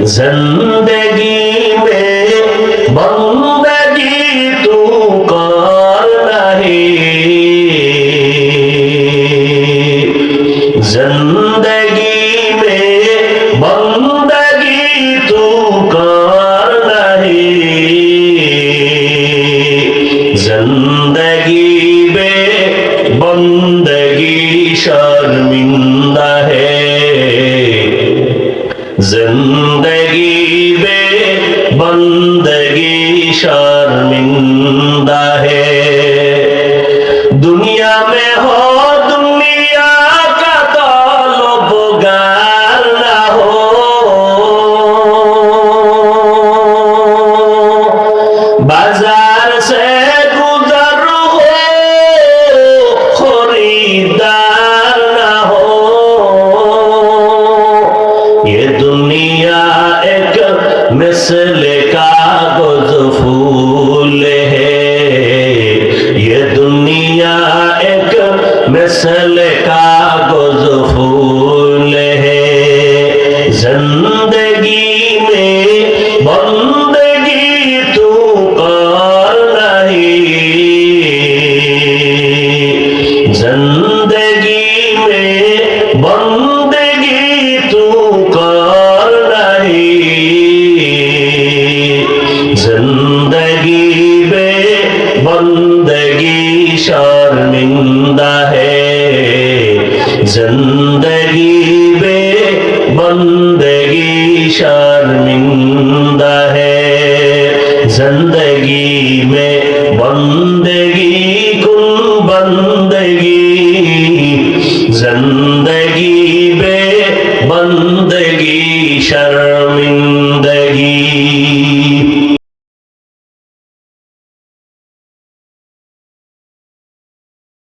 जिंदगी में बंदगी तू कर नहीं जिंदगी में बंदगी तू कर नहीं जिंदगी में बंदगी शर्मिंदा জিন্দগি বে বন্দগি শর্মিন্দা হে। দুনিয়া মে হো एक मिसल कागज़ फूल है। ये दुनिया एक मिसल का गुज फूल है। ज़िंदगी में बंदगी ज़िंदगी में बंदगी शर्मिंदा है। ज़िंदगी में बंदगी शर्मिंदा है। ज़िंदगी में बंदगी कुन बंदगी। ज़िंदगी में बंदगी शर्मिंदगी।